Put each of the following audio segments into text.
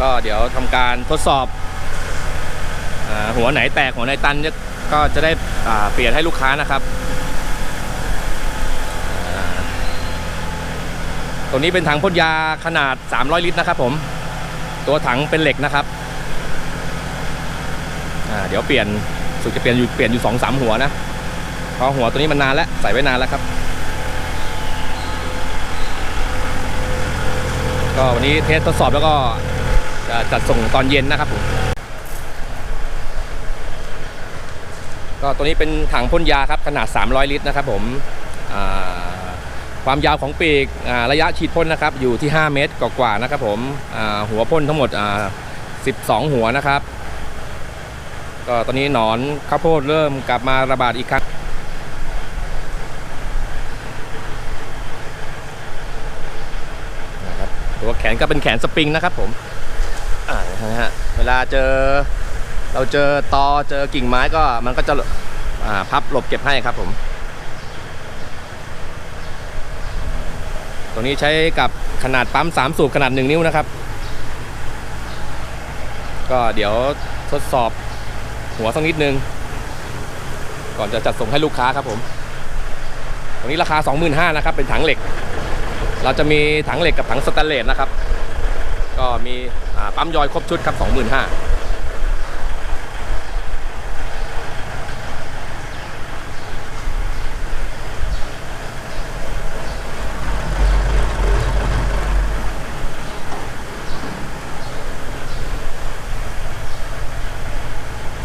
ก็เดี๋ยวทำการทดสอบอหัวไหนแตกหัวไหนตันก็จะได้เปลี่ยนให้ลูกค้านะครับ ตัวนี้เป็นถังพ่นยาขนาด 300 ลิตรนะครับผมตัวถังเป็นเหล็กนะครับเดี๋ยวเปลี่ยนสุดจะเปลี่ยนอยู่เปลี่ยนอยู่สองสามหัวนะเพราะหัวตัวนี้มันนานแล้วใส่ไว้นานแล้วครับ ก็วันนี้เทสทดสอบแล้วก็ จะจัดส่งตอนเย็นนะครับผมก็ตัวนี้เป็นถังพ่นยาครับขนาด 300 ลิตรนะครับผมความยาวของปีกระยะฉีดพ่นนะครับอยู่ที่ 5 เมตรกว่าๆนะครับผมหัวพ่นทั้งหมด 12 หัวนะครับก็ตอนนี้หนอนข้าวโพดเริ่มกลับมาระบาดอีกครั้งนะครับตัวแขนก็เป็นแขนสปริงนะครับผม นะฮะเวลาเจอเราเจอตอเจอกิ่งไม้ก็มันก็จะพับหลบเก็บให้ครับผมตัวนี้ใช้กับขนาดปั๊ม 3 สูบขนาด 1 นิ้วนะครับ ก็เดี๋ยวทดสอบหัวสักนิดนึง ก่อนจะจัดส่งให้ลูกค้าครับผมตัวนี้ราคา 25,000นะครับ เป็นถังเหล็ก เราจะมีถังเหล็กกับถังสแตนเลสนะครับ ก็มี ปั๊มยอยครบชุดครับ 25,000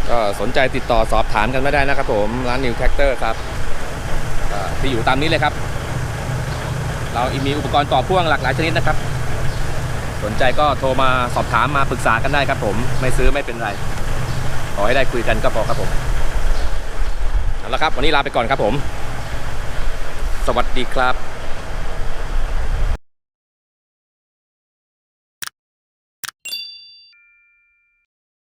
ก็สนใจติดต่อสอบถามกันไม่ได้นะครับผม ร้านนิวแท็กเตอร์ครับที่อยู่ตามนี้เลยครับ เรามีอุปกรณ์ต่อพ่วงหลากหลายชนิดนะครับ สนใจก็โทรมาสอบถามมาปรึกษากันได้ครับผม ไม่ซื้อไม่เป็นไร ขอให้ได้คุยกันก็พอครับผมเอาละครับ วันนี้ลาไปก่อนครับผม สวัสดีครับ